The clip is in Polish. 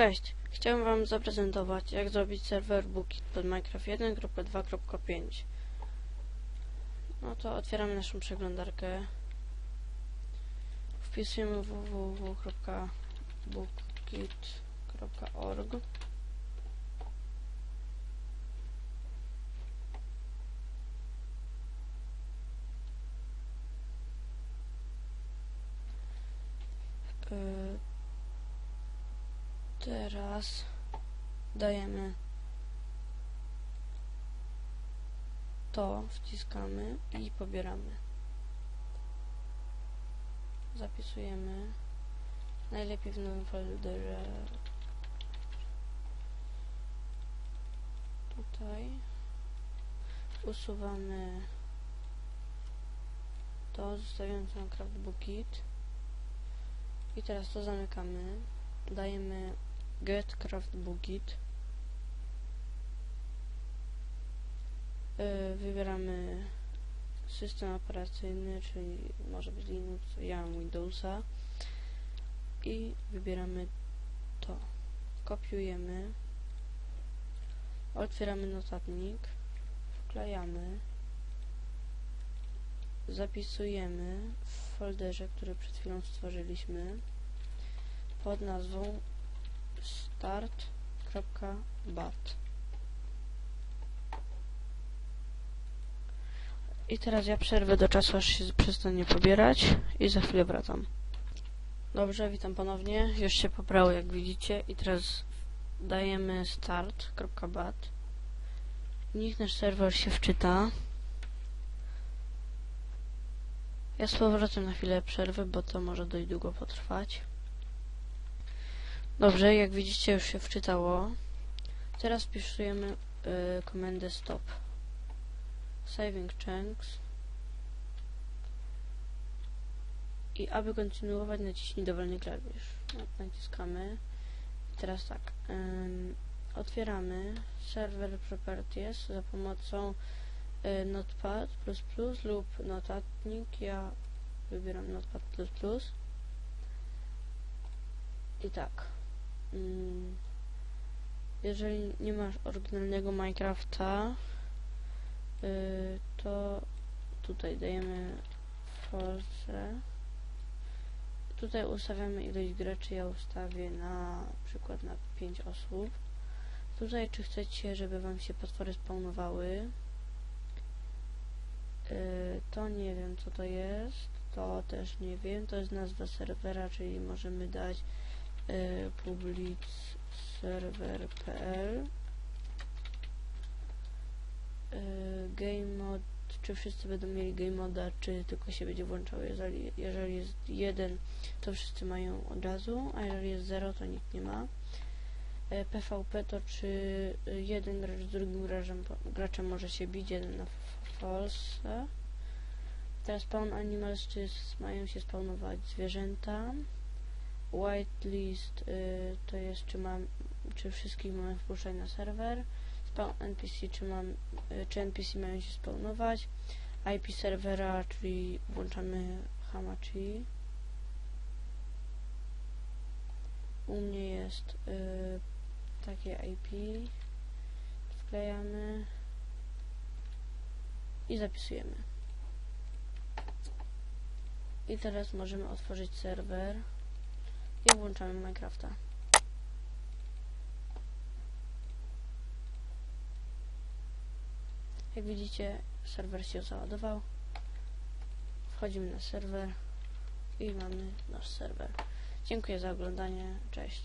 Cześć, chciałem Wam zaprezentować jak zrobić serwer Bookit pod Minecraft 1.2.5 No to otwieramy naszą przeglądarkę. Wpisujemy www.bookit.org Yy, Teraz dajemy to, wciskamy i pobieramy. Zapisujemy. Najlepiej w nowym folderze. Tutaj. Usuwamy to, zostawiając na craftbookit. I teraz to zamykamy. Dajemy get craft yy, wybieramy system operacyjny, czyli może być Linux, ja mam Windowsa. I wybieramy to. Kopiujemy. Otwieramy notatnik. Wklejamy. Zapisujemy w folderze, który przed chwilą stworzyliśmy pod nazwą start.bat I teraz ja przerwę do czasu, aż się przestanie pobierać i za chwilę wracam. Dobrze, witam ponownie. Już się pobrało, jak widzicie. I teraz dajemy start.bat. Niech nasz serwer się wczyta. Ja z powrotem na chwilę przerwę, bo to może dość długo potrwać. Dobrze, jak widzicie już się wczytało. Teraz wpisujemy y, komendę stop. Saving chunks. I aby kontynuować naciśnij dowolny klawisz. Naciskamy. I teraz tak. Otwieramy server properties za pomocą y, notepad++ lub notatnik. Ja wybieram notepad++. I tak. Mm, jeżeli nie masz oryginalnego Minecrafta, yy, to tutaj dajemy false. Tutaj ustawiamy ilość graczy, ja ustawię na przykład na 5 osób. Tutaj czy chcecie, żeby wam się potwory spawnowały, yy, to nie wiem co to jest, to też nie wiem, to jest nazwa serwera, czyli możemy dać y, public server.pl y, game mod czy wszyscy będą mieli game moda, czy tylko się będzie włączał jeżeli, jeżeli jest jeden to wszyscy mają od razu, a jeżeli jest 0 to nikt nie ma. Y, PvP to czy jeden gracz z drugim graczem, graczem może się bić, jeden na false. Teraz spawn animals, czy mają się spawnować zwierzęta whitelist y, to jest czy mam czy wszystkich mamy wpuszczać na serwer spawn NPC czy mam y, czy NPC mają się spawnować IP serwera czyli włączamy Hamachi u mnie jest y, takie IP wklejamy i zapisujemy. I teraz możemy otworzyć serwer i włączamy Minecrafta. Jak widzicie, serwer się załadował. Wchodzimy na serwer i mamy nasz serwer. Dziękuję za oglądanie. Cześć.